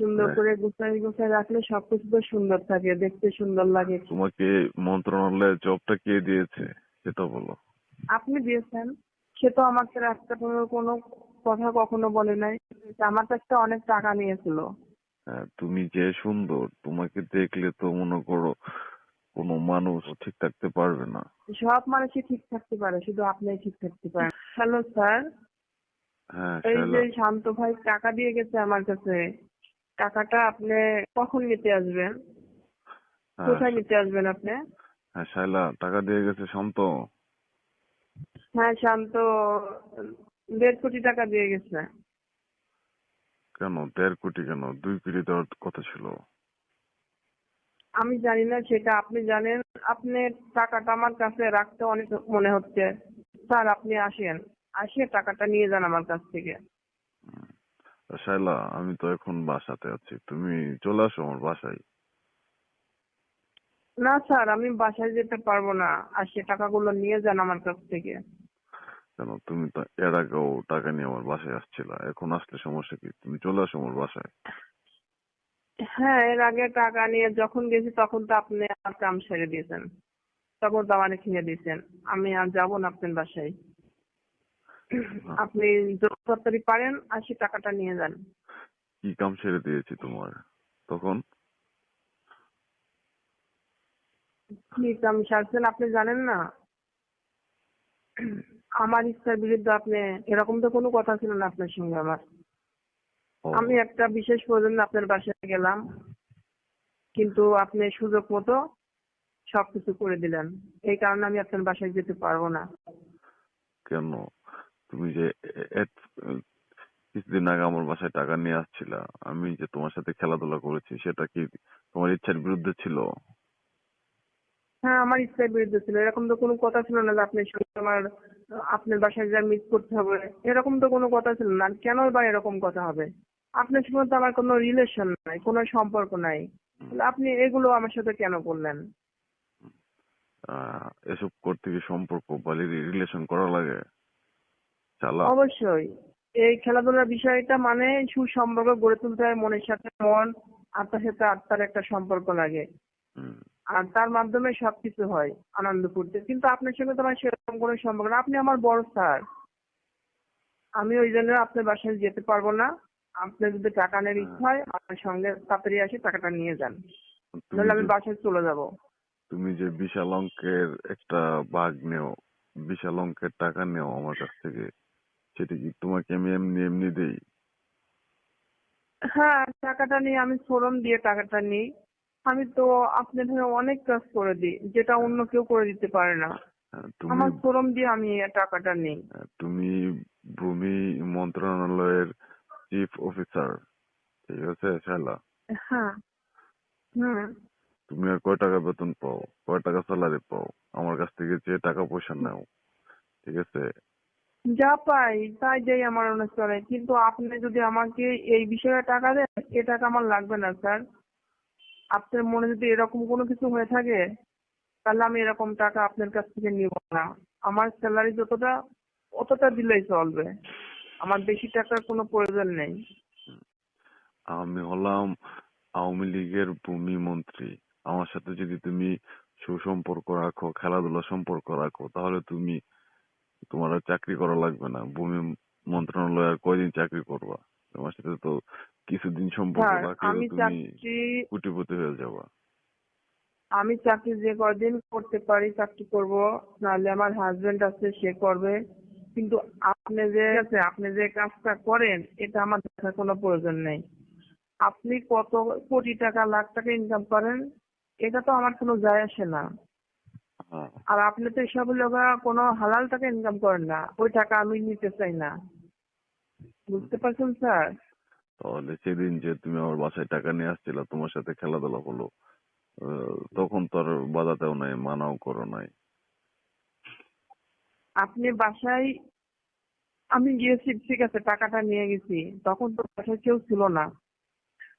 সুন্দর হ্যাঁ। করে গুছাই গুছাই রাখলে সবকিছু তো সুন্দর থাকে দেখতে সুন্দর লাগে। তোমাকে মন্ত্রণালয়ের জবটা কে দিয়েছে সেটা বলো। আপনি দিয়েছেন সে তো আমাকে রাস্তা কোনো কথা কখনো বলে নাই। আমার কাছে অনেক টাকা নিয়েছিল। হ্যাঁ, তুমি যে সুন্দর তোমাকে দেখলে তো মনে করো কোনো মানুষ ঠিক থাকতে পারবে না। সব মানুষই ঠিক থাকতে পারে শুধু আপনিই ঠিক থাকতে পারেন। Hello sir. হ্যাঁ এই যে শান্ত ভাই টাকা দিয়ে গেছে আমার কাছে। টাকাটা আপনি কখন নিতে আসবেন? হ্যাঁ, কোথায় নিতে আসবেন আপনি? হ্যাঁ শায়লা টাকা দিয়ে গেছে শান্ত। হ্যাঁ শান্ত দেড় কোটি টাকা দিয়ে গেছে। কেন? দেড় কোটি কেন? দুই কোটি দেওয়ার কথা ছিল। আমি জানি না সেটা আপনি জানেন আপনি টাকাটা আমার কাছে রাখতে অনেক মনে হচ্ছে। স্যার আপনি আসেন। আসে টাকাটা নিয়ে যান আমার কাছ থেকে। শায়লা আমি তো এখন বাসাতে আছি। তুমি চলে আসো আমার বাসায়। না স্যার আমি বাসায় যেতে পারব না। আর সে টাকাগুলো নিয়ে যান আমার কাছ থেকে। কেন? তুমি তো এর আগেও টাকা নিয়ে আমার বাসায় আসছিলা। এখন আসলে সমস্যা কি? তুমি চলে আসো আমার বাসায়। হ্যাঁ এর আগে টাকা নিয়ে যখন গেছি তখন তো আপনি আমার কাম সেরে দিয়েছেন। তখন তো আমার খেয়ে দিয়েছেন। আমি আর যাব না আপনার বাসায়। আপনি যত তাড়াতাড়ি পারেন আসি টাকাটা নিয়ে যান। কি কাম ছেড়ে দিয়েছি তোমার? তখন? কি কাম সারছেন আপনি জানেন না? আমার ইচ্ছার বিরুদ্ধে আপনি এরকম তো কোনো কথা ছিল না আপনার সঙ্গে আমার। আমি একটা বিশেষ প্রয়োজনে আপনার বাসায় গেলাম কিন্তু আপনি সুযোগ মতো সবকিছু করে দিলেন। এই কারণে আমি আপনার বাসায় যেতে পারব না। কেন? তুমি যে কিছুদিন আগে আমার বাসায় টাকা নিয়ে আসছিলা আমি যে তোমার সাথে খেলাধুলা করেছি সেটা কি তোমার ইচ্ছার বিরুদ্ধে ছিল? হ্যাঁ আমার ইচ্ছার বিরুদ্ধে ছিল। এরকম তো কোনো কথা ছিল না যে আপনার সঙ্গে আমার আপনার বাসায় যা মিট করতে হবে এরকম তো কোনো কথা ছিল না। কেন বা এরকম কথা হবে? আপনার সঙ্গে তো আমার কোনো রিলেশন নাই কোনো সম্পর্ক নাই। আপনি এগুলো আমার সাথে কেন করলেন? আহ, এসব করতে কি সম্পর্ক বা রিলেশন করা লাগে? চালা অবশ্যই। এই খেলাধুলার বিষয়টা মানে সুসম্পর্ক গড়ে তুলতে হয় মনের সাথে মন আত্মার সাথে আত্মার একটা সম্পর্ক লাগে। আর তার মাধ্যমে সবকিছু হয় আনন্দ ফুর্তি। কিন্তু আপনার সঙ্গে তো আমার সেরকম কোনো সম্পর্ক না। আপনি আমার বড় স্যার। আমি ওই জন্য আপনার বাসায় যেতে পারব না। আপনার যদি টাকা নেওয়ার ইচ্ছা হয় আপনার সঙ্গে তাড়াতাড়ি আসে টাকাটা নিয়ে যান। নাহলে আমি বাসায় চলে যাব। তুমি যে বিশাল অঙ্কের একটা বাঘ নেও বিশাল অঙ্কের টাকা নেও আমার কাছ থেকে। সেটা কি তোমাকে আমি এমনি এমনি দেই? হ্যাঁ টাকাটা নিয়ে আমি শ্রম দিয়ে টাকাটা নিই। আমি তো আপনার হয়ে অনেক কাজ করে দিই যেটা অন্য কেউ করে দিতে পারে না। আমার শ্রম দিয়ে আমি টাকাটা নিই। তুমি ভূমি মন্ত্রণালয়ের চিফ অফিসার ঠিক আছে শালা? হ্যাঁ হুম। তুমি আর কয় টাকা বেতন পাও? কয় টাকা স্যালারি পাও? আমার কাছ থেকে যে টাকা পয়সা নাও ঠিক আছে? যা পাই, তাই দেই আমার অনুসারে কিন্তু আপনি যদি আমাকে এই বিষয়ে টাকা দেন, এ টাকা আমার লাগবে না স্যার আপনার মনে যদি এরকম কোনো কিছু হয়ে থাকে, তাহলে আমি এরকম টাকা আপনার কাছ থেকে নিব না। আমার স্যালারি যতটা, অতটা দিলেই চলবে। আমার বেশি টাকার কোনো প্রয়োজন নেই। আমি হলাম আওয়ামী লীগের ভূমি মন্ত্রী। আমার সাথে যদি তুমি সুসম্পর্ক রাখো, খেলাধুলা সম্পর্ক রাখো, তাহলে তুমি তোমার আর চাকরি করা লাগবে না। ভূমি মন্ত্রণালয়ে আর কয়দিন চাকরি করবা? তোমার সাথে তো কিছুদিন সম্পর্ক রাখলে আমি তুমি কোটিপতি হয়ে যাবা। আমি চাকরি যে কদিন করতে পারি চাকরি করব নাহলে আমার হাজবেন্ড আছে সে করবে। কিন্তু আপনি যে আছে আপনি যে কাজটা করেন এটা আমার দেখার কোনো প্রয়োজন নেই। আপনি কত কোটি টাকা লাখ টাকা ইনকাম করেন এটা তো আমার কোনো যায় আসে না। আর আপনি তো এসব লোকা কোনো হালাল টাকা ইনকাম করেন না। ওই টাকা আমি নিতে চাই না। বুঝতে পারছেন স্যার? তাহলে সেদিন যে তুমি আমার বাসায় টাকা নিয়ে আসছিলা তোমার সাথে খেলাধুলা হলো তখন তো আর বাধাতেও নাই মানাও করো নাই। আপনি বাসায় আমি গিয়েছি ঠিক আছে টাকাটা নিয়ে গেছি। তখন তো বাসায় কেউ ছিল না।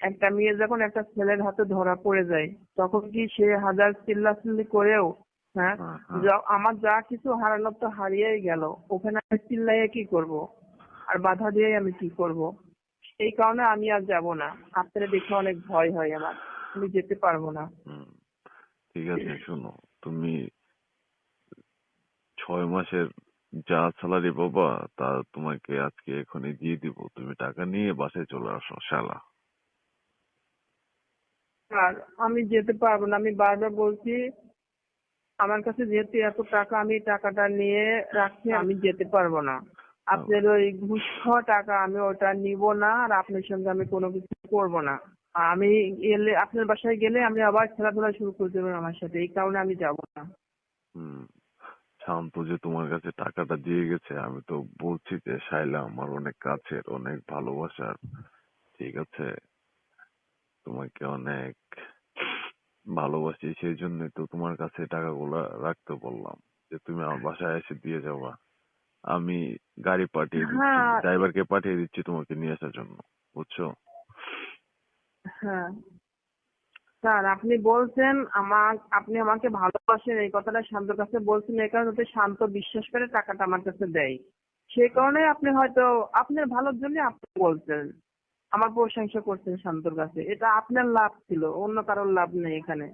একটা মেয়ে যখন একটা ছেলের হাতে ধরা পড়ে যায় তখন কি সে হাজার চিল্লাচিল্লি করেও হ্যাঁ। যা- আমার যা কিছু হারানোর তো হারিয়েই গেল। ওখানে আমি চিল্লাইয়ে কি করব? আর বাধা দিয়ে আমি কি করব? এই কারণে আমি আর যাব না। আপনারা দেখে অনেক ভয় হয় আমার। আমি যেতে পারব না। ঠিক আছে শোনো তুমি ছয় মাসের যা স্যালারি পাবা তা তোমাকে আজকে এখনই দিয়ে দিব। তুমি টাকা নিয়ে বাসায় চলে আসো শালা। আর আমি যেতে পারব না। আমি বারবার বলছি আমার কাছে যেহেতু এত টাকা আমি টাকাটা নিয়ে রাখছি আমি যেতে পারব না। আপনার ওই ঘুষ খাওয়া টাকা আমি ওটা নিব না আর আপনার সঙ্গে আমি কোনো কিছু করব না। আমি এলে আপনার বাসায় গেলে আমি আবার খেলাধুলা শুরু করে দেবেন আমার সাথে এই কারণে আমি যাব না। শান্ত যে তোমার কাছে টাকাটা দিয়ে গেছে আমি তো বলছি যে শাইলা আমার অনেক কাছের অনেক ভালোবাসার ঠিক আছে? তোমাকে অনেক ভালোবাসি সেই জন্যই তো তোমার কাছে টাকাগুলা রাখতে বললাম। যে তুমি আমার বাসায় এসে দিয়ে যাবা। আমি গাড়ি পাঠিয়ে দিচ্ছি হ্যাঁ। ড্রাইভারকে পাঠিয়ে দিচ্ছি তোমাকে নিয়ে আসার জন্য বুঝছ? হ্যাঁ। স্যার আপনি বলছেন আমার আপনি আমাকে ভালোবাসেন এই কথাটা শান্তর কাছে বলছেন এই কারণে যাতে শান্ত বিশ্বাস করে টাকাটা আমার কাছে দেয়। সেই কারণে আপনি হয়তো আপনার ভালোর জন্য আপনি বলছেন। আমার প্রশংসা করছেন শান্তর কাছে। এটা আপনার লাভ ছিল অন্য কারোর লাভ নেই এখানে।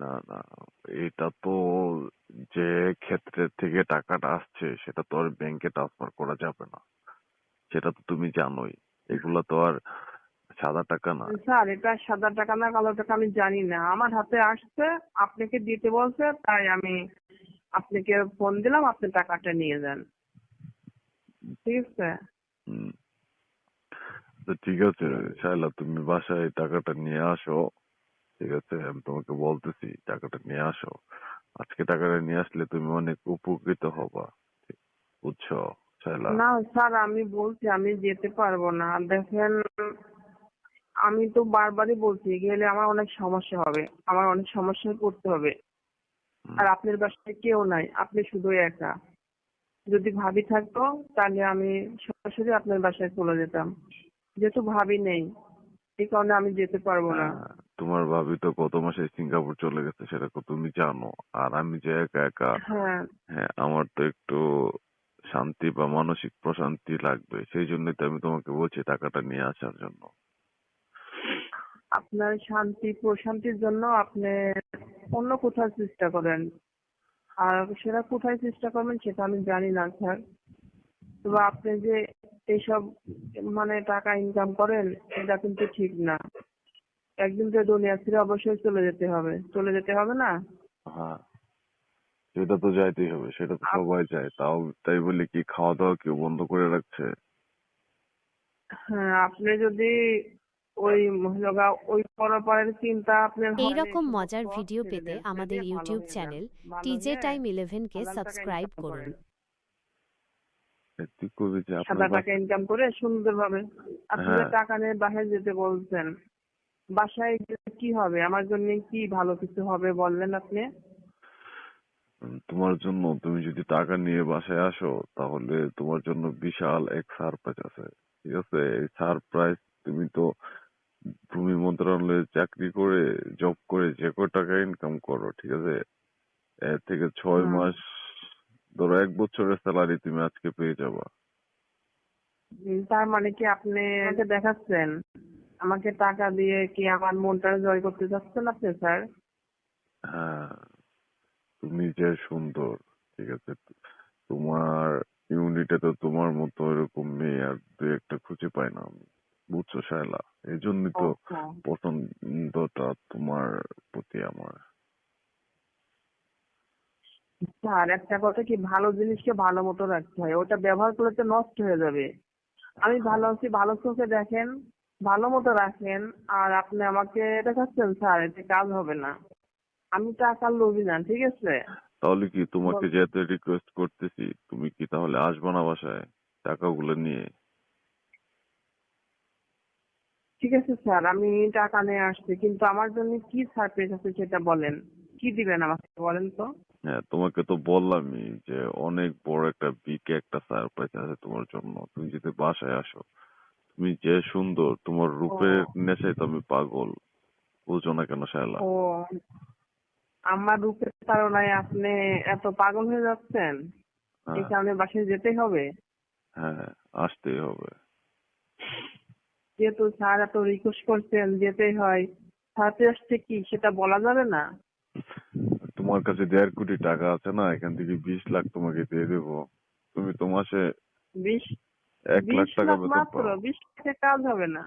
না না এটা তো যে ক্ষেত্রের থেকে টাকাটা আসছে সেটা তো আর ব্যাংকে ট্রান্সফার করা যাবে না। সেটা তো তুমি জানোই। এগুলো তো আর সাদা টাকা না। স্যার এটা সাদা টাকা না কালো টাকা আমি জানি না। আমার হাতে আসছে আপনাকে দিতে বলছে তাই আমি আপনাকে ফোন দিলাম আপনি টাকাটা নিয়ে যান। ঠিক আছে? তো ঠিক আছে শাইলা তুমি বাসায় টাকাটা নিয়ে আসো ঠিক আছে আমি তোমাকে বলতেছি টাকাটা নিয়ে আসো আজকে টাকাটা নিয়ে আসলে তুমি অনেক উপকৃত হবা বুঝছ শাইলা না স্যার আমি বলছি আমি যেতে পারব না। দেখেন আমি তো বারবারই বলছি গেলে আমার অনেক সমস্যা হবে। আমার অনেক সমস্যায় পড়তে হবে। আর আপনার বাসায় কেউ নাই। আপনি শুধু একা। যদি ভাবি থাকতো তাহলে আমি সরাসরি আপনার বাসায় চলে যেতাম। যেহেতু ভাবি নেই এই কারণে আমি যেতে পারব না। হ্যাঁ, তোমার ভাবি তো গত মাসে সিঙ্গাপুর চলে গেছে সেটা তো তুমি জানো আর আমি যে একা একা হ্যাঁ। হ্যাঁ আমার তো একটু শান্তি বা মানসিক প্রশান্তি লাগবে সেই জন্যই তো আমি তোমাকে বলছি টাকাটা নিয়ে আসার জন্য। আপনার শান্তি প্রশান্তির জন্য আপনি অন্য কোথাও চেষ্টা করেন। আর সেটা কোথায় চেষ্টা করবেন সেটা আমি জানি না স্যার। তবে আপনি যে এইসব মানে টাকা ইনকাম করেন এটা কিন্তু ঠিক না। একদিন তো দুনিয়া ছেড়ে অবশ্যই চলে যেতে হবে। চলে যেতে হবে না? হ্যাঁ সেটা তো যাইতেই হবে সেটা তো সবাই যায় তাও তাই বলে কি খাওয়া দাওয়া কেউ বন্ধ করে রাখছে? হ্যাঁ আপনি যদি ওই মহিলা ওই পরপারের চিন্তা আপনার এই রকম মজার ভিডিও পেতে আমাদের ইউটিউব চ্যানেল টিজে টাইম ইলেভেনকে হালাল টাকা সাবস্ক্রাইব করুন। যে টাকা ইনকাম করে সুন্দরভাবে আপনি হ্যাঁ। টাকা নিয়ে বাসায় যেতে বলছেন বাসায় কি হবে? আমার জন্য কি ভালো কিছু হবে বললেন আপনি? তোমার জন্য তুমি যদি টাকা নিয়ে বাসায় আসো তাহলে তোমার জন্য বিশাল এক সারপ্রাইজ আছে। ঠিক আছে? এই সারপ্রাইজ তুমি তো ভূমি মন্ত্রণালয়ে চাকরি করে জব করে যে কয় টাকা ইনকাম করো ঠিক আছে? এর থেকে ছয় মাস ধরো এক বছরের স্যালারি তুমি আজকে পেয়ে যাবা। তার মানে কি আপনি আমাকে দেখাচ্ছেন? আমাকে টাকা দিয়ে কি আমার মনটা জয় করতে চাচ্ছেন আপনি স্যার? হ্যাঁ তুমি যে সুন্দর ঠিক আছে? তোমার ইউনিটে তো তোমার মতো এরকম মেয়ে আর দু একটা খুঁজে পাই না আমি। বুঝছ শায়লা এই জন্যই তো আচ্ছা। পছন্দটা তোমার প্রতি আমার। স্যার একটা কথা কি ভালো জিনিসকে ভালো মতো রাখতে হয়। ওটা ব্যবহার করলে তো নষ্ট হয়ে যাবে। আমি ভালো আছি ভালো চোখে দেখেন ভালো মতো রাখেন আর আপনি আমাকে দেখাচ্ছেন স্যার এতে কাজ হবে না। আমি টাকার লোভী না ঠিক আছে? তাহলে কি তোমাকে যেতে রিকোয়েস্ট করতেছি তুমি কি তাহলে আসবে না বাসায় টাকাগুলো নিয়ে? ঠিক আছে স্যার আমি টাকা নিয়ে আসছি কিন্তু আমার জন্য কি সারপ্রাইজ আছে সেটা বলেন। কি দিবেন আমাকে বলেন তো? হ্যাঁ তোমাকে তো বললামই যে অনেক বড় একটা বিগ একটা সারপ্রাইজ আছে তোমার জন্য। তুমি যদি বাসায় আসো তুমি যে সুন্দর তোমার রূপের। নেশায় তো আমি পাগল বুঝো না কেন শায়লা ও আমার রূপের তাড়নায় আপনি এত পাগল হয়ে যাচ্ছেন? এই হ্যাঁ কারণে বাসায় যেতে হবে? হ্যাঁ আসতেই হবে। যেহেতু স্যার এত রিকোয়েস্ট করছেন যেতেই হয়। সাথে আসছে কি? সেটা বলা যাবে না? তোমার কাছে দেড় কোটি টাকা আছে না? এখান থেকে বিশ লাখ তোমাকে দিয়ে দেবো। তুমি তো মাসে বিশ এক লাখ টাকা বেতন পাও। বিশ লাখে কাজ হবে না।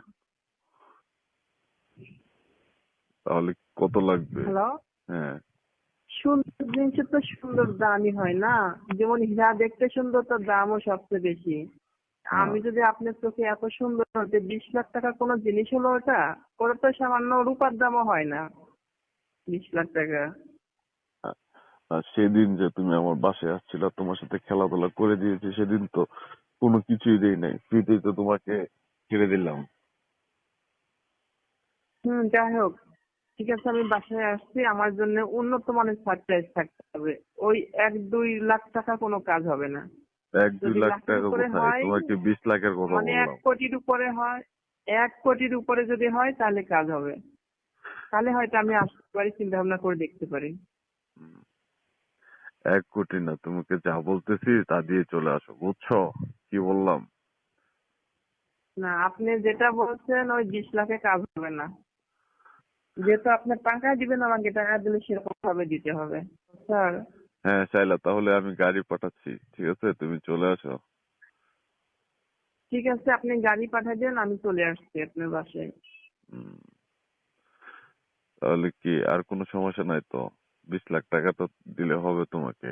তাহলে কত লাগবে? হ্যালো? হ্যাঁ। সুন্দর জিনিসের তো সুন্দর দামই হয় না। যেমন হীরা দেখতে সুন্দর তার দামও সবচেয়ে বেশি। আমি যদি আপনার চোখে এত সুন্দর হতে বিশ লাখ টাকা কোনো জিনিস হলো ওটা ওটা তো সামান্য রূপার দামও হয় না বিশ লাখ টাকা। সেদিন যে তুমি আমার বাসায় আসছিল তোমার সাথে খেলাধুলা করে দিয়েছি সেদিন তো কোনো কিছুই দেই নাই ফ্রিতেই তো তোমাকে ছেড়ে দিলাম। হুম যাই হোক ঠিক আছে আমি বাসায় আসছি আমার জন্য উন্নত মানের সারপ্রাইজ থাকতে হবে। ওই এক দুই লাখ টাকা কোনো কাজ হবে না। এক দুই লাখ টাকা কোথায় তোমাকে বিশ লাখের কথা মানে এক কোটির উপরে হয় এক কোটির উপরে যদি হয় তাহলে কাজ হবে। তাহলে হয়তো আমি আসতে পারি চিন্তা ভাবনা করে দেখতে পারি। এক কোটি না তোমাকে যা বলতেছি তা দিয়ে চলে আসো বুঝছ? কি বললাম? না আপনি যেটা বলছেন ওই বিশ লাখে কাজ হবে না। যেহেতু আপনি টাকা দিবেন আমাকে টাকা দিলে সেরকম ভাবে দিতে হবে। স্যার হ্যাঁ চাইলা তাহলে আমি গাড়ি পাঠাচ্ছি ঠিক আছে? তুমি চলে আসো। ঠিক আছে আপনি গাড়ি পাঠিয়ে দেন আমি চলে আসছি আপনার বাসায়। তাহলে কি আর কোনো সমস্যা নাই তো? বিশ লাখ টাকা তো দিলে হবে তোমাকে।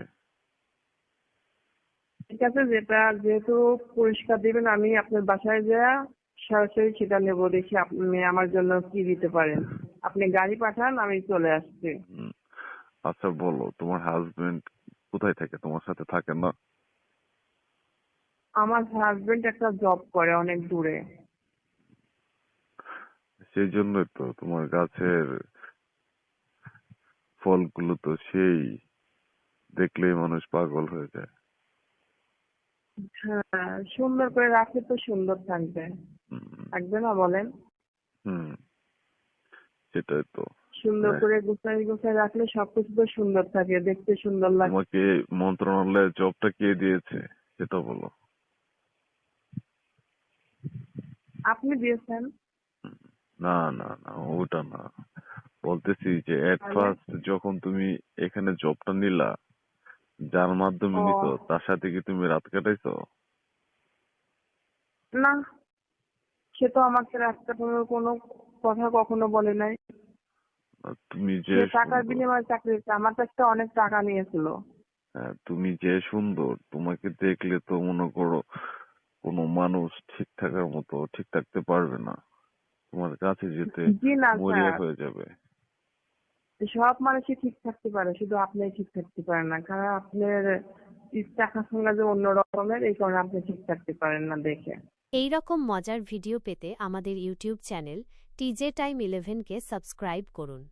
ঠিক আছে যেটা যেহেতু পুরস্কার দিবেন আমি আপনার বাসায় যা সরাসরি সেটা নেব দেখি আপনি আমার জন্য কি দিতে পারেন। আপনি গাড়ি পাঠান আমি চলে আসছি। হুম। আচ্ছা বলো তোমার হাজবেন্ড কোথায় থাকে? তোমার সাথে থাকে না? আমার হাজবেন্ড একটা জব করে অনেক দূরে। সেই জন্যই তো তোমার গাছের ফলগুলো তো সেই দেখলেই মানুষ পাগল হয়ে যায়। হ্যাঁ সুন্দর করে রাখলে তো সুন্দর থাকবে। থাকবে না বলেন? হুম। সেটাই তো। সুন্দর হ্যাঁ। করে গুছাই গুছাই রাখলে সবকিছু তো সুন্দর থাকে দেখতে সুন্দর লাগে তোমাকে মন্ত্রণালয়ের জবটা কে দিয়েছে সেটা বলো আপনি দিয়েছেন না না না ওটা না বলতেছি যে এট? ফার্স্ট যখন তুমি এখানে জবটা নিলা যার মাধ্যমে। নিতো তার সাথে কি তুমি রাত কাটাইছো না সে তো আমাকে রাত কাটানোর কোনো কথা কখনো বলে নাই তুমি যে টাকার বিনিময়ে চাকরি আমার কাছ থেকে অনেক টাকা নিয়েছিল। হ্যাঁ, তুমি যে সুন্দর তোমাকে দেখলে তো মনে করো কোনো মানুষ ঠিক থাকার মতো ঠিক থাকতে পারবে না। তোমার কাছে যেতে মরিয়া হয়ে যাবে। সব মানুষই ঠিক থাকতে পারে শুধু আপনি ঠিক থাকতে পারেন না। কারণ আপনার টাকা সঙ্গে যে অন্য রকমের এই কারণে আপনি ঠিক থাকতে পারেন না দেখে। এই রকম মজার ভিডিও পেতে আমাদের ইউটিউব চ্যানেল টিজে টাইম ইলেভেনকে সাবস্ক্রাইব করুন।